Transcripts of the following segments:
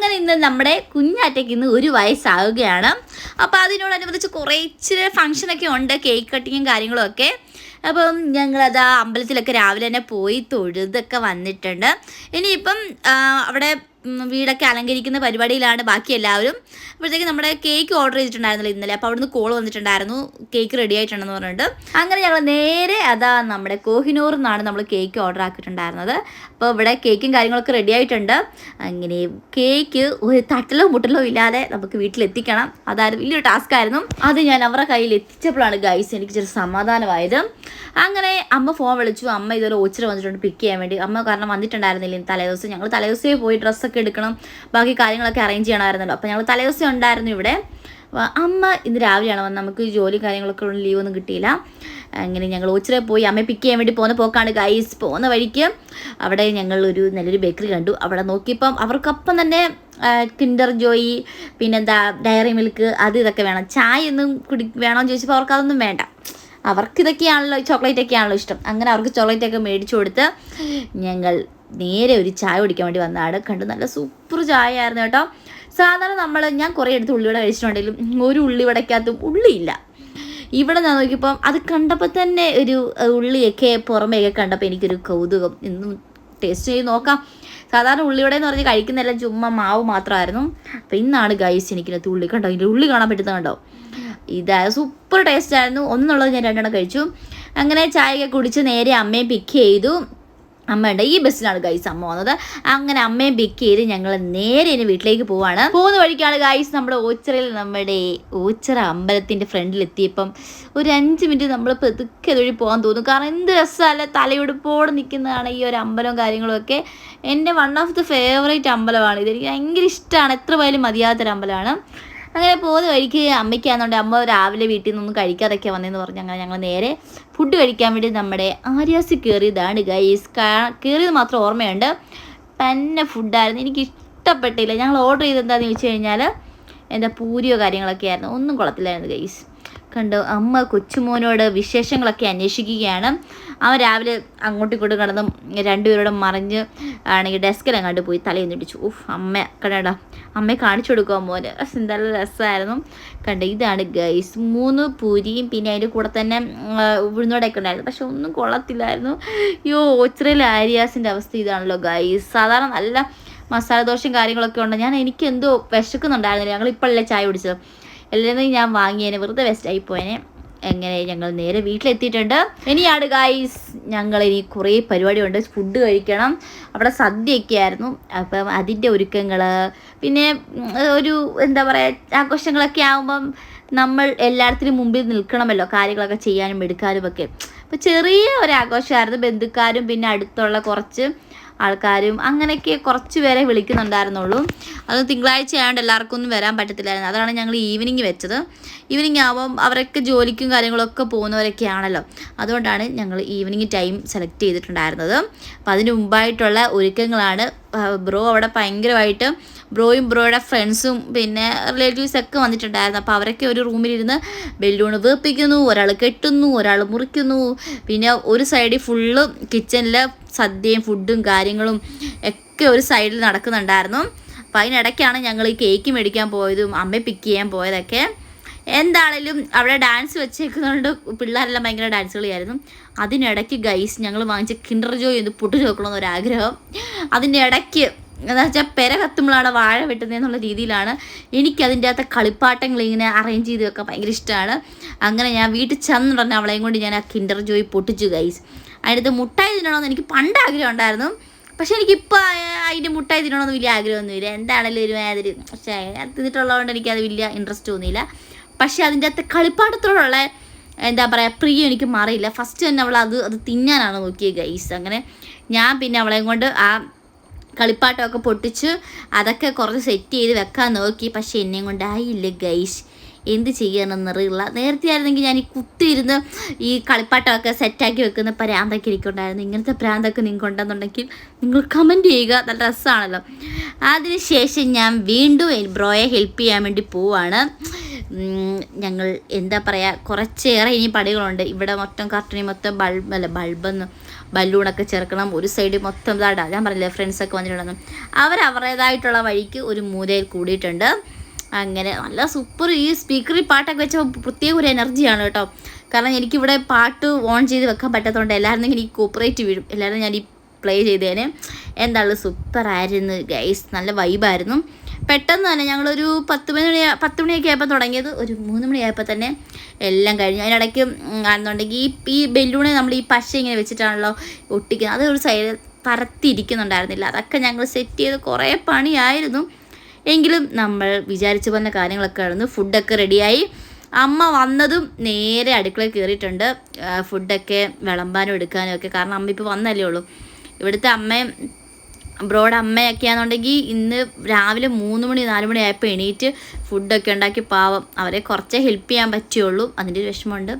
അങ്ങനെ ഇന്ന് നമ്മുടെ കുഞ്ഞാറ്റയ്ക്ക് ഇന്ന് ഒരു വയസ്സാവുകയാണ്. അപ്പോൾ അതിനോടനുബന്ധിച്ച് കുറേ ഇച്ചിരി ഫംഗ്ഷനൊക്കെ ഉണ്ട് കേക്ക് കട്ടിങ്ങും കാര്യങ്ങളും ഒക്കെ. അപ്പം ഞങ്ങളത് അമ്പലത്തിലൊക്കെ രാവിലെ തന്നെ പോയി തൊഴുതൊക്കെ വന്നിട്ടുണ്ട്. ഇനിയിപ്പം അവിടെ വീടൊക്കെ അലങ്കരിക്കുന്ന പരിപാടിയിലാണ് ബാക്കി എല്ലാവരും. അപ്പോഴത്തേക്ക് നമ്മുടെ കേക്ക് ഓർഡർ ചെയ്തിട്ടുണ്ടായിരുന്നല്ലോ ഇന്നലെ. അപ്പോൾ അവിടുന്ന് കോൾ വന്നിട്ടുണ്ടായിരുന്നു. കേക്ക് റെഡി ആയിട്ടുണ്ടെന്ന് പറഞ്ഞിട്ട്. അങ്ങനെ ഞങ്ങൾ നേരെ അതാ നമ്മുടെ കോഹിനൂർ നിന്നാണ് നമ്മൾ കേക്ക് ഓർഡർ ആക്കിയിട്ടുണ്ടായിരുന്നത്. അപ്പോൾ ഇവിടെ കേക്കും കാര്യങ്ങളൊക്കെ റെഡി ആയിട്ടുണ്ട്. അങ്ങനെ കേക്ക് ഒരു തട്ടലോ മുട്ടലോ ഇല്ലാതെ നമുക്ക് വീട്ടിലെത്തിക്കണം. അതായിരുന്നു വലിയൊരു ടാസ്ക് ആയിരുന്നു. അത് ഞാൻ അവരുടെ കയ്യിൽ എത്തിച്ചപ്പോഴാണ് ഗൈസ് എനിക്ക് ചെറിയ സമാധാനമായത്. അങ്ങനെ അമ്മ ഫോൺ വിളിച്ചു. അമ്മ ഇതുപോലെ ഓച്ചിറ വന്നിട്ടുണ്ട് പിക്ക് ചെയ്യാൻ വേണ്ടി. അമ്മ കാരണം വന്നിട്ടുണ്ടായിരുന്നില്ല. തലേദിവസം ഞങ്ങൾ തലേദിവസമേ പോയി ഡ്രസ്സൊക്കെ എടുക്കണം. ബാക്കി കാര്യങ്ങളൊക്കെ അറേഞ്ച് ചെയ്യണമായിരുന്നല്ലോ. അപ്പോൾ ഞങ്ങൾ തലേദിവസം ഉണ്ടായിരുന്നു ഇവിടെ. അമ്മ ഇന്ന് രാവിലെയാണ് വന്നത്. നമുക്ക് ജോലി കാര്യങ്ങളൊക്കെ ഉള്ള ലീവ് ഒന്നും കിട്ടിയില്ല. അങ്ങനെ ഞങ്ങൾ ഓച്ചിറ പോയി. അമ്മയെ പിക്ക് ചെയ്യാൻ വേണ്ടി പോകുന്ന പോക്കാണ് ഗൈസ് പോകുന്ന വഴിക്ക് അവിടെ ഞങ്ങൾ ഒരു നല്ലൊരു ബേക്കറി കണ്ടു. അവിടെ നോക്കിയപ്പം അവർക്കൊപ്പം തന്നെ കിൻഡർ ജോയി പിന്നെന്താ ഡയറി മിൽക്ക് അത് ഇതൊക്കെ വേണം. ചായ ഒന്നും കുടി വേണമെന്ന് ചോദിച്ചപ്പോൾ അവർക്ക് അതൊന്നും വേണ്ട. അവർക്ക് ഇതൊക്കെയാണല്ലോ ചോക്ലേറ്റ് ഒക്കെയാണല്ലോ ഇഷ്ടം. അങ്ങനെ അവർക്ക് ചോക്ലേറ്റ് ഒക്കെ മേടിച്ചു കൊടുത്ത് ഞങ്ങൾ നേരെ ഒരു ചായ കുടിക്കാൻ വേണ്ടി വന്നതാണ്. കണ്ടു നല്ല സൂപ്പർ ചായ ആയിരുന്നു കേട്ടോ. സാധാരണ നമ്മൾ ഞാൻ കുറേ എടുത്ത് ഉള്ളിവട കഴിച്ചിട്ടുണ്ടെങ്കിലും ഒരു ഉള്ളിവടയ്ക്കകത്തും ഉള്ളിയില്ല ഇവിടെ ഞാൻ നോക്കിയപ്പം അത് കണ്ടപ്പോൾ തന്നെ ഒരു ഉള്ളിയൊക്കെ പുറമേയൊക്കെ കണ്ടപ്പോൾ എനിക്കൊരു കൗതുകം. എന്നും ടേസ്റ്റ് ചെയ്ത് നോക്കാം. സാധാരണ ഉള്ളിവട എന്ന് പറഞ്ഞ് കഴിക്കുന്നില്ല ചുമ്മാ മാവ് മാത്രമായിരുന്നു. അപ്പം ഇന്നാണ് ഗൈസ് എനിക്കിനകത്ത് ഉള്ളി കണ്ടോ? ഇതിന്റെ ഉള്ളി കാണാൻ പറ്റുന്ന കണ്ടോ? ഇതായ സൂപ്പർ ടേസ്റ്റ് ആയിരുന്നു. ഒന്നുള്ളത് ഞാൻ രണ്ടെണ്ണം കഴിച്ചു. അങ്ങനെ ചായയൊക്കെ കുടിച്ച് നേരെ അമ്മയെ പിക്ക് ചെയ്തു. അമ്മയുണ്ട് ഈ ബസ്സിലാണ് ഗൈസ് അമ്മ വന്നത്. അങ്ങനെ അമ്മയെ പിക്ക് ചെയ്ത് ഞങ്ങൾ നേരെ ഇനി വീട്ടിലേക്ക് പോവാണ്. പോകുന്ന വഴിക്കാണ് ഗൈസ് നമ്മുടെ ഓച്ചിറയിൽ നമ്മുടെ ഓച്ചറ അമ്പലത്തിന്റെ ഫ്രണ്ടിൽ എത്തിയപ്പം ഒരു അഞ്ച് മിനിറ്റ് നമ്മൾ പെതുക്കെ തൊഴി പോകാൻ തോന്നും. കാരണം എന്ത് രസമല്ല തലയുടുപ്പോടെ നിൽക്കുന്നതാണ് ഈ ഒരു അമ്പലവും കാര്യങ്ങളും ഒക്കെ. എന്റെ വൺ ഓഫ് ദി ഫേവറേറ്റ് അമ്പലമാണ്. ഇത് എനിക്ക് ഭയങ്കര ഇഷ്ടമാണ് എത്ര പോയാലും മതിയാത്തൊരു അമ്പലമാണ് അങ്ങനെ പോകുന്ന വഴിക്ക് അമ്മയ്ക്കാന്നുണ്ട് അമ്മ രാവിലെ വീട്ടിൽ നിന്നൊന്നും കഴിക്കാതൊക്കെ വന്നതെന്ന് പറഞ്ഞ് അങ്ങനെ ഞങ്ങൾ നേരെ ഫുഡ് കഴിക്കാൻ വേണ്ടി നമ്മുടെ ആര്യാസ് കയറിയതാണ് ഗൈസ് കയറിയത് മാത്രം ഓർമ്മയുണ്ട്. തന്നെ ഫുഡായിരുന്നു എനിക്ക് ഇഷ്ടപ്പെട്ടില്ല. ഞങ്ങൾ ഓർഡർ ചെയ്തെന്താണെന്ന് ചോദിച്ചു കഴിഞ്ഞാൽ എന്താ പൂരിയോ കാര്യങ്ങളൊക്കെ ആയിരുന്നു. ഒന്നും കൊള്ളത്തില്ലായിരുന്നു ഗൈസ് കണ്ടു അമ്മ കൊച്ചുമോനോട് വിശേഷങ്ങളൊക്കെ അന്വേഷിക്കുകയാണ്. അവൻ രാവിലെ അങ്ങോട്ടും ഇങ്ങോട്ടും കടന്നും രണ്ടുപേരോടും മറിഞ്ഞ് ആണെങ്കിൽ ഡെസ്കിലും അങ്ങോട്ട് പോയി തലയിൽ ഇടിച്ചു. ഉഫ് അമ്മ കണ്ടോ? അമ്മയെ കാണിച്ചു കൊടുക്കുക മോന്? നല്ല രസമായിരുന്നു കണ്ട? ഇതാണ് ഗൈസ് മൂന്ന് പൂരിയും പിന്നെ അതിന്റെ കൂടെ തന്നെ ഉഴുന്നോടൊക്കെ ഉണ്ടായിരുന്നു. പക്ഷെ ഒന്നും കൊള്ളത്തില്ലായിരുന്നു. യോ ഒച്ചറയിൽ ആര്യാസിന്റെ അവസ്ഥ ഇതാണല്ലോ ഗൈസ് സാധാരണ നല്ല മസാല ദോശയും കാര്യങ്ങളൊക്കെ ഉണ്ട്? ഞാൻ എനിക്ക് എന്തോ വിശക്കുന്നുണ്ടായിരുന്നില്ല. ഞങ്ങൾ ഇപ്പോഴല്ലേ ചായ കുടിച്ചത്? എല്ലാവരും ഞാൻ വാങ്ങിയേനെ വെറുതെ വേസ്റ്റായി പോയേനെ. എങ്ങനെ ഞങ്ങൾ നേരെ വീട്ടിലെത്തിയിട്ടുണ്ട്. ഇനിയാണ് ഗായ്സ് ഞങ്ങൾ ഇനി കുറേ പരിപാടി ഉണ്ട് ഫുഡ് കഴിക്കണം. അവിടെ സദ്യയൊക്കെ ആയിരുന്നു അപ്പം അതിന്റെ ഒരുക്കങ്ങൾ പിന്നെ ഒരു എന്താ പറയുക ആഘോഷങ്ങളൊക്കെ ആകുമ്പം നമ്മൾ എല്ലായിടത്തിനും മുമ്പിൽ നിൽക്കണമല്ലോ. കാര്യങ്ങളൊക്കെ ചെയ്യാനും എടുക്കാനും ഒക്കെ. അപ്പോൾ ചെറിയ ഒരു ആഘോഷമായിരുന്നു ബന്ധുക്കാരും പിന്നെ അടുത്തുള്ള കുറച്ച് ആൾക്കാരും അങ്ങനെയൊക്കെ കുറച്ച് പേരെ വിളിക്കുന്നുണ്ടായിരുന്നുള്ളൂ. അത് തിങ്കളാഴ്ച ആയതുകൊണ്ട് എല്ലാവർക്കും ഒന്നും വരാൻ പറ്റത്തില്ലായിരുന്നു. അതാണ് ഞങ്ങൾ ഈവനിങ് വെച്ചത്. ഈവനിങ് ആവുമ്പം അവരൊക്കെ ജോലിക്കും കാര്യങ്ങളൊക്കെ പോകുന്നവരൊക്കെ ആണല്ലോ അതുകൊണ്ടാണ് ഞങ്ങൾ ഈവനിങ് ടൈം സെലക്ട് ചെയ്തിട്ടുണ്ടായിരുന്നത്. അപ്പോൾ അതിന് മുമ്പായിട്ടുള്ള ഒരുക്കങ്ങളാണ്. ബ്രോ അവിടെ ഭയങ്കരമായിട്ട് ബ്രോയും ബ്രോയുടെ ഫ്രണ്ട്സും പിന്നെ റിലേറ്റീവ്സ് ഒക്കെ വന്നിട്ടുണ്ടായിരുന്നു. അപ്പോൾ അവരൊക്കെ ഒരു റൂമിലിരുന്ന് ബെല്ലൂണ് വീർപ്പിക്കുന്നു ഒരാൾ കെട്ടുന്നു ഒരാൾ മുറിക്കുന്നു. പിന്നെ ഒരു സൈഡിൽ ഫുള്ള് കിച്ചണിൽ സദ്യയും ഫുഡും കാര്യങ്ങളും ഒക്കെ ഒരു സൈഡിൽ നടക്കുന്നുണ്ടായിരുന്നു. അപ്പം അതിനിടയ്ക്കാണ് ഞങ്ങൾ ഈ കേക്ക് മേടിക്കാൻ പോയതും അമ്മയെ പിക്ക് ചെയ്യാൻ പോയതൊക്കെ. എന്താണേലും അവിടെ ഡാൻസ് വെച്ചേക്കുന്നതുകൊണ്ട് പിള്ളേരെല്ലാം ഭയങ്കര ഡാൻസ് കളിയായിരുന്നു. അതിനിടയ്ക്ക് ഗൈസ് ഞങ്ങൾ വാങ്ങിച്ച കിൻഡർ ജോയ് ഒന്ന് പൊട്ടു ചോക്കണമെന്ന് ഒരാഗ്രഹം. അതിന്റെ ഇടയ്ക്ക് എന്താ വെച്ചാൽ പെര കത്തുമ്പോഴാണ് വാഴ വെട്ടുന്നതെന്നുള്ള രീതിയിലാണ് എനിക്ക് അതിന്റെ അകത്തെ കളിപ്പാട്ടങ്ങൾ ഇങ്ങനെ അറേഞ്ച് ചെയ്ത് വെക്കാൻ ഭയങ്കര ഇഷ്ടമാണ്. അങ്ങനെ ഞാൻ വീട്ടിൽ ചെന്നുടനെ അവളെയും കൊണ്ട് ഞാൻ ആ കിൻഡർ ജോയി പൊട്ടിച്ചു ഗൈസ് അതിനകത്ത് മുട്ടായി തിന്നണമെന്ന് എനിക്ക് പണ്ട് ആഗ്രഹം ഉണ്ടായിരുന്നു. പക്ഷെ എനിക്കിപ്പോൾ അതിന്റെ മുട്ടായി തിന്നണമെന്ന് വലിയ ആഗ്രഹമൊന്നുമില്ല. എന്താണല്ലോ ഒരു മാതിരി പക്ഷേ തിന്നിട്ടുള്ളതുകൊണ്ട് എനിക്കത് വലിയ ഇൻട്രസ്റ്റ് തോന്നിയില്ല. പക്ഷേ അതിന്റെ അകത്തെ കളിപ്പാട്ടത്തോടുള്ള എന്താ പറയുക പ്രിയം എനിക്ക് മാറിയില്ല. ഫസ്റ്റ് തന്നെ അവൾ അത് അത് തിന്നാനാണ് നോക്കിയത് ഗൈസ് അങ്ങനെ ഞാൻ പിന്നെ അവളെയും കൊണ്ട് ആ കളിപ്പാട്ടമൊക്കെ പൊട്ടിച്ച് അതൊക്കെ കുറച്ച് സെറ്റ് ചെയ്ത് വെക്കാൻ നോക്കി. പക്ഷെ എന്നെയും കൊണ്ടായില്ല ഗൈസ് എന്ത് ചെയ്യാനെന്നറിയില്ല നേരത്തെ ആയിരുന്നെങ്കിൽ ഞാൻ ഈ കുത്തിയിരുന്ന് ഈ കളിപ്പാട്ടമൊക്കെ സെറ്റാക്കി വെക്കുന്ന പ്രാന്തൊക്കെ എനിക്കുണ്ടായിരുന്നു. ഇങ്ങനത്തെ പ്രാന്തൊക്കെ നിങ്ങൾക്ക് ഉണ്ടെന്നുണ്ടെങ്കിൽ നിങ്ങൾ കമന്റ് ചെയ്യുക. നല്ല രസമാണല്ലോ. അതിനുശേഷം ഞാൻ വീണ്ടും ബ്രോയെ ഹെൽപ്പ് ചെയ്യാൻ വേണ്ടി പോവാണ്. ഞങ്ങൾ എന്താ പറയുക കുറച്ചേറെ ഇനി പടികളുണ്ട് ഇവിടെ മൊത്തം കർട്ടണി മൊത്തം ബൾബ് അല്ല ബൾബെന്ന് ബലൂണൊക്കെ ചേർക്കണം ഒരു സൈഡ് മൊത്തം ഇതാടാ. ഞാൻ പറഞ്ഞില്ലേ ഫ്രണ്ട്സൊക്കെ വന്നിട്ടുണ്ടെന്നും. അവർ അവരുടേതായിട്ടുള്ള വഴിക്ക് ഒരു മൂലയിൽ കൂടിയിട്ടുണ്ട്. അങ്ങനെ നല്ല സൂപ്പർ ഈ സ്പീക്കറിൽ പാട്ടൊക്കെ വെച്ചാൽ പ്രത്യേക ഒരു എനർജിയാണ് കേട്ടോ. കാരണം എനിക്കിവിടെ പാട്ട് ഓൺ ചെയ്ത് വെക്കാൻ പറ്റാത്തതുകൊണ്ട് എല്ലാവരും ഇങ്ങനെ ഈ കോപ്പറേറ്റ് വീഴും. എല്ലാവരും ഞാൻ ഈ പ്ലേ ചെയ്തേനെ. എന്താണ് സൂപ്പറായിരുന്നു ഗൈസ് നല്ല വൈബായിരുന്നു പെട്ടെന്ന് തന്നെ ഞങ്ങളൊരു പത്ത് മണി പത്ത് മണിയൊക്കെ ആയപ്പോൾ തുടങ്ങിയത് ഒരു മൂന്ന് മണിയായപ്പോൾ തന്നെ എല്ലാം കഴിഞ്ഞു. അതിനിടയ്ക്ക് ആണെന്നുണ്ടെങ്കിൽ ഈ ഈ ബലൂണെ നമ്മൾ ഈ പശ ഇങ്ങനെ വെച്ചിട്ടാണല്ലോ ഒട്ടിക്കുന്നത്. അത് ഒരു സൈഡ് പറത്തിരിക്കുന്നുണ്ടായിരുന്നില്ല അതൊക്കെ ഞങ്ങൾ സെറ്റ് ചെയ്ത് കുറേ പണിയായിരുന്നു. എങ്കിലും നമ്മൾ വിചാരിച്ചു വന്ന കാര്യങ്ങളൊക്കെ ആയിരുന്നു ഫുഡൊക്കെ റെഡിയായി അമ്മ വന്നതും നേരെ അടുക്കള കയറിയിട്ടുണ്ട് ഫുഡൊക്കെ വിളമ്പാനും എടുക്കാനും ഒക്കെ. കാരണം അമ്മ ഇപ്പോൾ വന്നല്ലേ ഉള്ളൂ. ഇവിടുത്തെ അമ്മയും ബ്രോഡ് അമ്മയൊക്കെ ആണെന്നുണ്ടെങ്കിൽ ഇന്ന് രാവിലെ മൂന്ന് മണി നാല് മണി ആയപ്പോൾ എണീറ്റ് ഫുഡൊക്കെ ഉണ്ടാക്കി പാവം. അവരെ കുറച്ചേ ഹെൽപ്പ് ചെയ്യാൻ പറ്റുള്ളൂ. അതിന്റെ ഒരു വിഷമമുണ്ട്.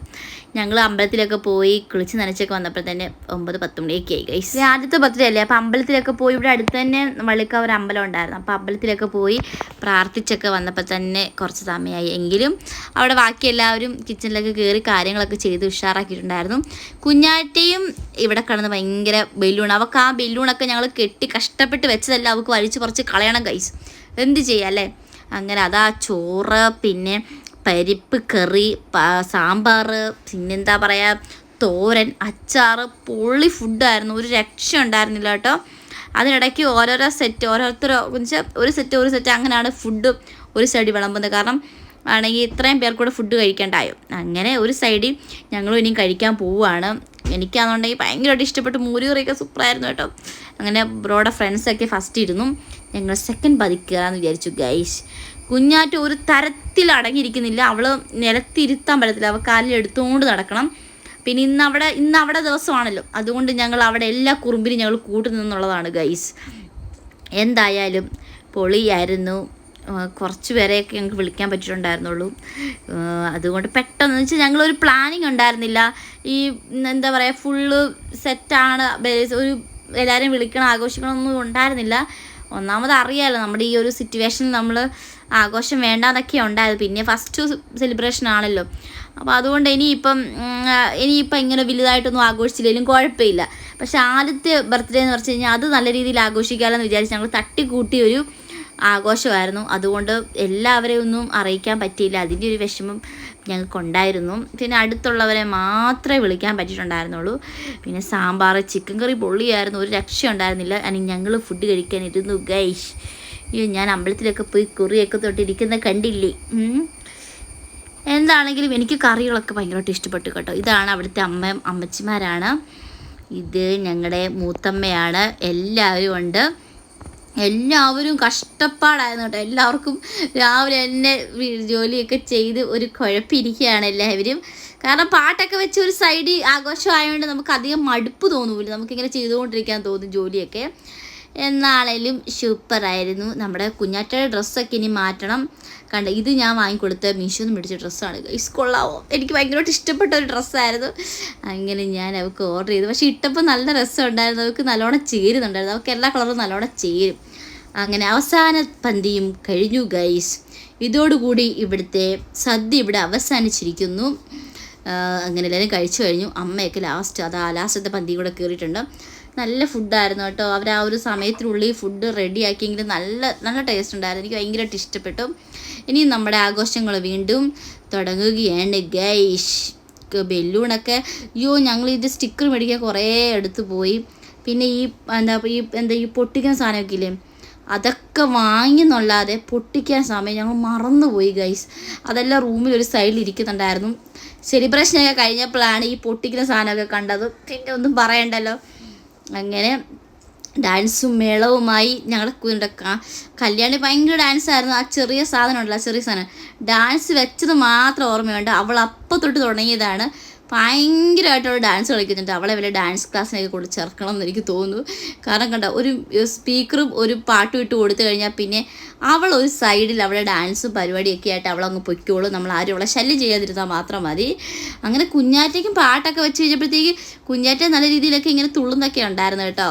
ഞങ്ങൾ അമ്പലത്തിലൊക്കെ പോയി കുളിച്ച് നനച്ചൊക്കെ വന്നപ്പോൾ തന്നെ ഒമ്പത് പത്ത് മണിയൊക്കെ ആയി ഗൈസ് ആദ്യത്തെ ബർത്ത്ഡേ അല്ലേ? അപ്പോൾ അമ്പലത്തിലൊക്കെ പോയി ഇവിടെ അടുത്ത് തന്നെ വള്ളിക്ക ഒരു അമ്പലം ഉണ്ടായിരുന്നു. അപ്പോൾ അമ്പലത്തിലൊക്കെ പോയി പ്രാർത്ഥിച്ചൊക്കെ വന്നപ്പോൾ തന്നെ കുറച്ച് സമയമായി എങ്കിലും അവിടെ ബാക്കി എല്ലാവരും കിച്ചണിലൊക്കെ കയറി കാര്യങ്ങളൊക്കെ ചെയ്ത് ഉഷാറാക്കിയിട്ടുണ്ടായിരുന്നു. കുഞ്ഞാറ്റയും ഇവിടെ കിടന്ന് ഭയങ്കര ബലൂൺ. അവൾക്ക് ആ ബലൂണൊക്കെ ഞങ്ങൾ കെട്ടി കഷ്ടപ്പെട്ട് വെച്ചതെല്ലാം അവൾക്ക് വലിച്ചു കുറച്ച് കളയണം കൈസ് എന്ത് ചെയ്യാം അല്ലേ? അങ്ങനെ അതാ ചോറ് പിന്നെ പരിപ്പ് കറി സാമ്പാർ പിന്നെന്താ പറയുക തോരൻ അച്ചാറ് പൊള്ളി ഫുഡായിരുന്നു ഒരു രക്ഷ ഉണ്ടായിരുന്നില്ല കേട്ടോ. അതിനിടയ്ക്ക് ഓരോരോ സെറ്റ് ഓരോരുത്തർ വെച്ചാൽ ഒരു സെറ്റ് ഒരു സെറ്റ് അങ്ങനെയാണ് ഫുഡ് ഒരു സൈഡിൽ വിളമ്പുന്നത്. കാരണം ആണെങ്കിൽ ഇത്രയും പേർക്കൂടെ കൂടെ ഫുഡ് കഴിക്കേണ്ടായോ? അങ്ങനെ ഒരു സൈഡിൽ ഞങ്ങളും ഇനിയും കഴിക്കാൻ പോവുകയാണ്. എനിക്കാണെന്നുണ്ടെങ്കിൽ ഭയങ്കരമായിട്ട് ഇഷ്ടപ്പെട്ട് മൂരികറിയൊക്കെ സൂപ്പറായിരുന്നു കേട്ടോ. അങ്ങനെ ബ്രോയുടെ ഫ്രണ്ട്സൊക്കെ ഫസ്റ്റ് ഇരുന്നു. ഞങ്ങൾ സെക്കൻഡ് പതിക്കുകയെന്ന് വിചാരിച്ചു ഗൈസ് കുഞ്ഞാറ്റ് ഒരു തരത്തിൽ അടങ്ങിയിരിക്കുന്നില്ല. അവൾ നിലത്തിരുത്താൻ പറ്റത്തില്ല. അവൾ കാലിൽ എടുത്തുകൊണ്ട് നടക്കണം. പിന്നെ ഇന്ന് അവിടെ ഇന്ന് അവിടെ ദിവസമാണല്ലോ. അതുകൊണ്ട് ഞങ്ങൾ അവിടെ എല്ലാ കുറുമ്പിനും ഞങ്ങൾ കൂട്ടുനിന്നുള്ളതാണ് ഗൈസ് എന്തായാലും പൊളിയായിരുന്നു. കുറച്ച് പേരെയൊക്കെ ഞങ്ങൾക്ക് വിളിക്കാൻ പറ്റിയിട്ടുണ്ടായിരുന്നുള്ളൂ. അതുകൊണ്ട് പെട്ടെന്ന് വെച്ചാൽ ഞങ്ങളൊരു പ്ലാനിങ് ഉണ്ടായിരുന്നില്ല. ഈ എന്താ പറയുക ഫുള്ള് സെറ്റാണ് ഒരു എല്ലാവരെയും വിളിക്കണം ആഘോഷിക്കണമൊന്നും ഉണ്ടായിരുന്നില്ല. ഒന്നാമത് അറിയാമല്ലോ നമ്മുടെ ഈ ഒരു സിറ്റുവേഷനിൽ നമ്മൾ ആഘോഷം വേണ്ടാന്നൊക്കെ ഉണ്ടായത്. പിന്നെ ഫസ്റ്റ് സെലിബ്രേഷൻ ആണല്ലോ. അപ്പോൾ അതുകൊണ്ട് ഇനിയിപ്പം ഇനിയിപ്പം ഇങ്ങനെ വലുതായിട്ടൊന്നും ആഘോഷിച്ചില്ലെങ്കിലും കുഴപ്പമില്ല. പക്ഷെ ആദ്യത്തെ ബർത്ത്ഡേ എന്ന് പറഞ്ഞു കഴിഞ്ഞാൽ അത് നല്ല രീതിയിൽ ആഘോഷിക്കാമെന്ന് വിചാരിച്ച് ഞങ്ങൾ തട്ടിക്കൂട്ടി ഒരു ആഘോഷമായിരുന്നു. അതുകൊണ്ട് എല്ലാവരെയും ഒന്നും അറിയിക്കാൻ പറ്റിയില്ല. അതിന്റെ ഒരു വിഷമം ഞങ്ങൾക്കുണ്ടായിരുന്നു. പിന്നെ അടുത്തുള്ളവരെ മാത്രമേ വിളിക്കാൻ പറ്റിയിട്ടുണ്ടായിരുന്നുള്ളൂ. പിന്നെ സാമ്പാർ ചിക്കൻ കറി പൊള്ളിയായിരുന്നു. ഒരു രക്ഷ ഉണ്ടായിരുന്നില്ല. അനി ഞങ്ങൾ ഫുഡ് കഴിക്കാൻ ഇരുന്നു ഗൈഷ് അയ്യോ ഞാൻ അമ്പലത്തിലൊക്കെ പോയി കുറിയൊക്കെ തൊട്ടിരിക്കുന്ന കണ്ടില്ലേ? എന്താണെങ്കിലും എനിക്ക് കറികളൊക്കെ ഭയങ്കരമായിട്ട് ഇഷ്ടപ്പെട്ടു കേട്ടോ. ഇതാണ് അവിടുത്തെ അമ്മയും അമ്മച്ചിമാരാണ്. ഇത് ഞങ്ങളുടെ മൂത്തമ്മയാണ്. എല്ലാവരും ഉണ്ട്. എല്ലാവരും കഷ്ടപ്പാടായിരുന്നു കേട്ടോ. എല്ലാവർക്കും രാവിലെ തന്നെ ജോലിയൊക്കെ ചെയ്ത് ഒരു കുഴപ്പിരിക്കുകയാണ് എല്ലാവരും. കാരണം പാട്ടൊക്കെ വെച്ച് ഒരു സൈഡിൽ ആഘോഷമായതുകൊണ്ട് നമുക്ക് അധികം മടുപ്പ് തോന്നൂല. നമുക്കിങ്ങനെ ചെയ്തുകൊണ്ടിരിക്കാൻ തോന്നും ജോലിയൊക്കെ. എന്നാണേലും സൂപ്പറായിരുന്നു നമ്മുടെ കുഞ്ഞാറ്റയുടെ ഡ്രസ്സൊക്കെ ഇനി മാറ്റണം. കണ്ട ഇത് ഞാൻ വാങ്ങിക്കൊടുത്ത മീഷോന്ന് മേടിച്ച ഡ്രസ്സാണ് ഗൈസ് കൊള്ളാവോ? എനിക്ക് ഭയങ്കരമായിട്ട് ഇഷ്ടപ്പെട്ട ഒരു ഡ്രസ്സായിരുന്നു. അങ്ങനെ ഞാൻ അവൾക്ക് ഓർഡർ ചെയ്തു. പക്ഷേ ഇട്ടപ്പോൾ നല്ല രസമുണ്ടായിരുന്നു. അവൾക്ക് നല്ലോണം ചേരുന്നുണ്ടായിരുന്നു. അവൾക്ക് എല്ലാ കളറും നല്ലോണം ചേരും. അങ്ങനെ അവസാന പന്തിയും കഴിഞ്ഞു ഗൈസ് ഇതോടുകൂടി ഇവിടുത്തെ സദ്യ ഇവിടെ അവസാനിച്ചിരിക്കുന്നു. അങ്ങനെ എല്ലാവരും കഴിച്ചു കഴിഞ്ഞു. അമ്മയൊക്കെ ലാസ്റ്റ് അത് ആ ലാസ്റ്റത്തെ പന്തി കൂടെ കയറിയിട്ടുണ്ട്. നല്ല ഫുഡായിരുന്നു കേട്ടോ. അവർ ആ ഒരു സമയത്തിനുള്ളിൽ ഫുഡ് റെഡിയാക്കിയെങ്കിലും നല്ല നല്ല ടേസ്റ്റ് ഉണ്ടായിരുന്നു. എനിക്ക് ഭയങ്കരമായിട്ട് ഇഷ്ടപ്പെട്ടു. ഇനി നമ്മുടെ ആഘോഷങ്ങൾ വീണ്ടും തുടങ്ങുകയാണ് ഗൈഷ് ബെല്ലൂണൊക്കെ അയ്യോ ഞങ്ങൾ ഇത് സ്റ്റിക്കർ മേടിക്കാൻ കുറേ എടുത്തു പോയി. പിന്നെ ഈ എന്താ ഈ എന്താ ഈ പൊട്ടിക്കുന്ന സാധനമൊക്കെ ഇല്ലേ? അതൊക്കെ വാങ്ങിയെന്നല്ലാതെ പൊട്ടിക്കാൻ സമയം ഞങ്ങൾ മറന്നുപോയി ഗൈസ് അതെല്ലാം റൂമിൽ ഒരു സൈഡിൽ ഇരിക്കുന്നുണ്ടായിരുന്നു. സെലിബ്രേഷനൊക്കെ കഴിഞ്ഞപ്പോഴാണ് ഈ പൊട്ടിക്കുന്ന സാധനമൊക്കെ കണ്ടത്. പിന്നെ ഒന്നും പറയണ്ടല്ലോ. അങ്ങനെ ഡാൻസും മേളവുമായി ഞങ്ങളുടെ കുഞ്ഞിന്റെ കല്യാണി ഭയങ്കര ഡാൻസ് ആയിരുന്നു ആ ചെറിയ സാധനം ഉണ്ടല്ലോ ആ ചെറിയ സാധനം. ഡാൻസ് വെച്ചത് മാത്രം ഓർമ്മയുണ്ട് അവൾ അപ്പം തൊട്ട് തുടങ്ങിയതാണ്. ഭയങ്കരമായിട്ട് അവൾ ഡാൻസ് കളിക്കുന്നുണ്ട്. അവളെ വലിയ ഡാൻസ് ക്ലാസ്സിനൊക്കെ കൊണ്ട് ചേർക്കണം എന്ന് എനിക്ക് തോന്നുന്നു. കാരണം കണ്ട ഒരു സ്പീക്കറും ഒരു പാട്ടും ഇട്ട് കൊടുത്തു കഴിഞ്ഞാൽ പിന്നെ അവൾ ഒരു സൈഡിൽ അവളെ ഡാൻസും പരിപാടിയൊക്കെ ആയിട്ട് അവളങ്ങ് പൊയ്ക്കോളും. നമ്മൾ ആരും അവളെ ശല്യം ചെയ്യാതിരുന്നാൽ മാത്രം മതി. അങ്ങനെ കുഞ്ഞാറ്റയ്ക്കും പാട്ടൊക്കെ വെച്ച് കഴിഞ്ഞപ്പോഴത്തേക്ക് കുഞ്ഞാറ്റ നല്ല രീതിയിലൊക്കെ ഇങ്ങനെ തുള്ളുന്നൊക്കെ ഉണ്ടായിരുന്നു കേട്ടോ.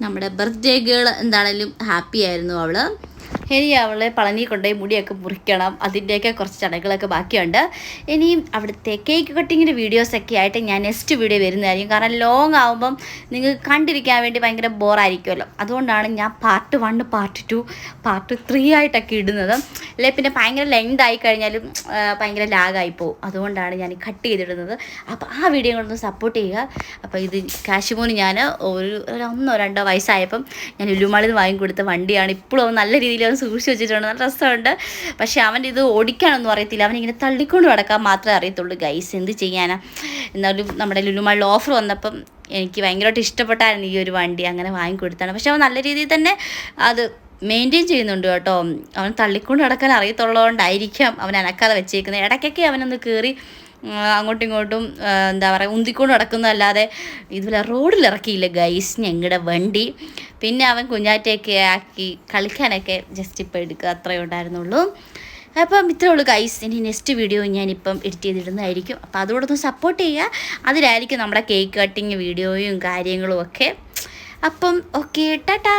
നമ്മുടെ ബർത്ത്ഡേ ഗേൾ എന്താണേലും ഹാപ്പി ആയിരുന്നു അവൾ. ഇനി അവളെ പളനി കൊണ്ടുപോയി മുടിയൊക്കെ മുറിക്കണം. അതിന്റെയൊക്കെ കുറച്ച് ചടങ്ങുകളൊക്കെ ബാക്കിയുണ്ട്. ഇനിയും അവിടുത്തെ കേക്ക് കട്ടിങ്ങിന്റെ വീഡിയോസൊക്കെ ആയിട്ട് ഞാൻ നെക്സ്റ്റ് വീഡിയോ വരുന്നതായിരിക്കും. കാരണം ലോങ് ആകുമ്പം നിങ്ങൾ കണ്ടിരിക്കാൻ വേണ്ടി ഭയങ്കര ബോറായിരിക്കുമല്ലോ അതുകൊണ്ടാണ് ഞാൻ part one part two part three ആയിട്ടൊക്കെ ഇടുന്നത്. അല്ലെ പിന്നെ ഭയങ്കര ലെങ്ത് ആയി കഴിഞ്ഞാലും ഭയങ്കര ലാഗായി പോകും അതുകൊണ്ടാണ് ഞാൻ കട്ട് ചെയ്തിടുന്നത്. അപ്പോൾ ആ വീഡിയോ കൊണ്ടൊന്ന് സപ്പോർട്ട് ചെയ്യുക. അപ്പോൾ ഇത് കാശുമോന് ഞാൻ ഒരു ഒന്നോ രണ്ടോ വയസ്സായപ്പം ഞാൻ ഉല്ലുമാളിൽ നിന്ന് വാങ്ങിക്കൊടുത്ത വണ്ടിയാണ്. ഇപ്പോഴും നല്ല രീതിയിൽ സൂക്ഷിച്ച് വെച്ചിട്ടുണ്ട് നല്ല രസമുണ്ട്. പക്ഷേ അവന്റെ ഇത് ഓടിക്കാനൊന്നും അറിയത്തില്ല. അവനിങ്ങനെ തള്ളിക്കൊണ്ട് നടക്കാൻ മാത്രമേ അറിയത്തുള്ളൂ. ഗൈസ് എന്ത് ചെയ്യാനാ? എന്നാലും നമ്മുടെ ലുലുമാളിൽ ഓഫർ വന്നപ്പം എനിക്ക് ഭയങ്കരമായിട്ട് ഇഷ്ടപ്പെട്ടായിരുന്നു ഈ ഒരു വണ്ടി. അങ്ങനെ വാങ്ങിക്കൊടുത്താണ് പക്ഷെ അവൻ നല്ല രീതിയിൽ തന്നെ അത് മെയിന്റെയിൻ ചെയ്യുന്നുണ്ട് കേട്ടോ. അവൻ തള്ളിക്കൊണ്ട് നടക്കാൻ അറിയത്തുള്ളതുകൊണ്ടായിരിക്കാം അവൻ അനക്കാതെ വെച്ചേക്കുന്നത്. ഇടയ്ക്കൊക്കെ അവനൊന്ന് കയറി അങ്ങോട്ടും ഇങ്ങോട്ടും എന്താ പറയുക ഉന്തിക്കൊണ്ട് നടക്കുന്നതല്ലാതെ ഇതുപോലെ റോഡിൽ ഇറക്കിയില്ല ഗൈസ് ഞങ്ങളുടെ വണ്ടി. പിന്നെ അവൻ കുഞ്ഞാറ്റയൊക്കെ ആക്കി കളിക്കാനൊക്കെ ജസ്റ്റ് ഇപ്പോൾ എടുക്കുക അത്രയേ ഉണ്ടായിരുന്നുള്ളൂ. അപ്പം ഇത്രേ ഉള്ളൂ ഗൈസ് ഇനി നെക്സ്റ്റ് വീഡിയോ ഞാനിപ്പം എഡിറ്റ് ചെയ്തിടുന്നതായിരിക്കും. അപ്പോൾ അതോടൊന്ന് സപ്പോർട്ട് ചെയ്യുക. അതിലായിരിക്കും നമ്മുടെ കേക്ക് കട്ടിങ് വീഡിയോയും കാര്യങ്ങളും ഒക്കെ. അപ്പം ഓക്കെ ടാറ്റാ